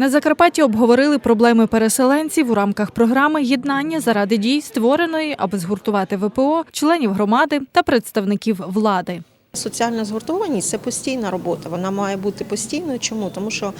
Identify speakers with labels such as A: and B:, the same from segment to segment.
A: На Закарпатті обговорили проблеми переселенців у рамках програми Єднання заради дій, створеної, аби згуртувати ВПО, членів громади та представників влади.
B: Соціальна згуртованість це постійна робота. Вона має бути постійною. Чому? Тому що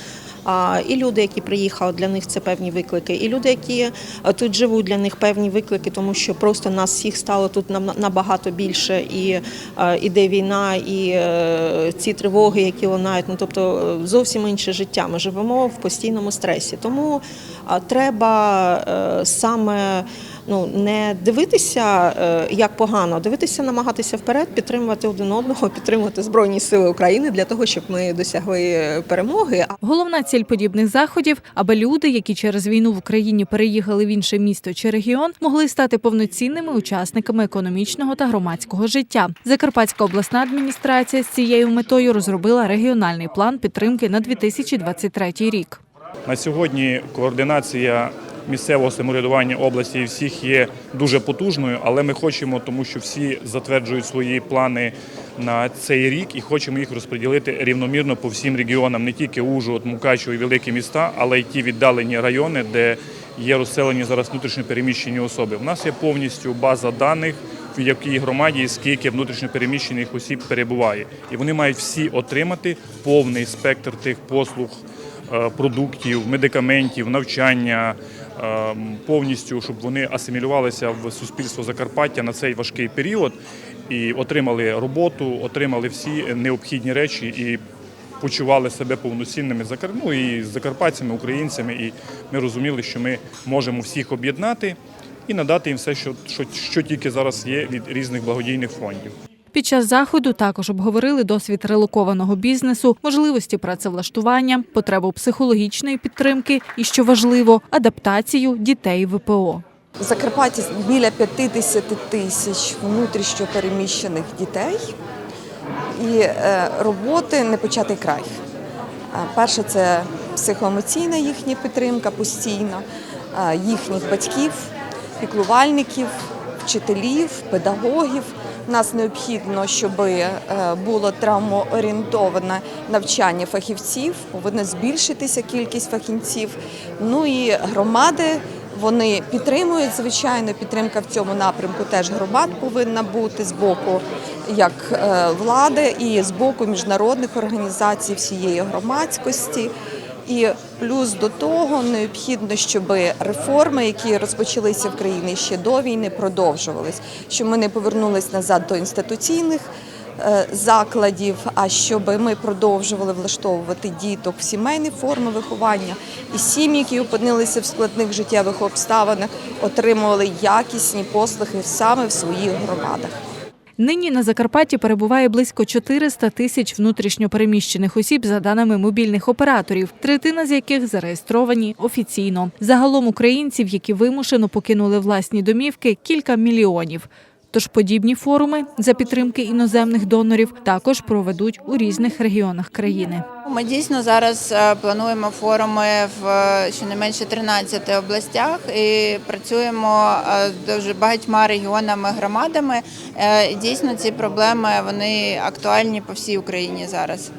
B: а, і люди, які приїхали, для них це певні виклики, і люди, які тут живуть, для них певні виклики, тому що просто нас всіх стало тут набагато більше, і а, іде війна, і е, ці тривоги, які лунають. Ну тобто е, зовсім інше життя. Ми живемо в постійному стресі. Тому а, треба е, саме ну не дивитися е, як погано, а дивитися, намагатися вперед, підтримувати один одного, підтримувати збройні сили України для того, щоб ми досягли перемоги.
A: Головна ціль подібних заходів, аби люди, які через війну в Україні переїхали в інше місто чи регіон, могли стати повноцінними учасниками економічного та громадського життя. Закарпатська обласна адміністрація з цією метою розробила регіональний план підтримки на 2023 рік.
C: На сьогодні координація місцевого самоврядування області і всіх є дуже потужною, але ми хочемо, тому що всі затверджують свої плани на цей рік і хочемо їх розподілити рівномірно по всім регіонам, не тільки Ужгород, Мукачево і великі міста, але й ті віддалені райони, де є розселені зараз внутрішньо переміщені особи. У нас є повністю база даних. В якій громаді і скільки внутрішньопереміщених осіб перебуває, і вони мають всі отримати повний спектр тих послуг, е, продуктів, медикаментів, навчання повністю, щоб вони асимілювалися в суспільство Закарпаття на цей важкий період і отримали роботу, отримали всі необхідні речі і почували себе повноцінними ну, і закарпатцями, українцями. І ми розуміли, що ми можемо всіх об'єднати і надати їм все, що, що, що тільки зараз є від різних благодійних фондів.
A: Під час заходу також обговорили досвід релокованого бізнесу, можливості працевлаштування, потребу психологічної підтримки і, що важливо, адаптацію дітей ВПО.
D: В Закарпатті біля 50 тисяч внутрішньо переміщених дітей і е, роботи не початий край. Е, Перше це психоемоційна їхня підтримка постійна, е, їхніх батьків, піклувальників, вчителів, педагогів. Нас необхідно, щоб е, було травмоорієнтоване навчання фахівців, повинна збільшитися кількість фахівців. Ну і громади вони підтримують, звичайно, підтримка в цьому напрямку теж громад повинна бути з боку як е, влади і з боку міжнародних організацій всієї громадськості. І плюс до того необхідно, щоб реформи, які розпочалися в країні ще до війни, продовжувались, щоб ми не повернулись назад до інституційних е, закладів, а щоб ми продовжували влаштовувати діток в сімейні форми виховання, і сім'ї, які опинилися в складних життєвих обставинах, отримували якісні послуги саме в своїх громадах.
A: Нині на Закарпатті перебуває близько 400 тисяч внутрішньопереміщених осіб за даними мобільних операторів, третина з яких зареєстровані офіційно. Загалом українців, які вимушено покинули власні домівки, кілька мільйонів. Тож подібні форуми за підтримки іноземних донорів також проведуть у різних регіонах країни.
E: Ми дійсно зараз е, плануємо форуми в е, щонайменше 13 областях і працюємо з дуже багатьма регіонами, громадами. Е, Дійсно, ці проблеми вони актуальні по всій Україні зараз.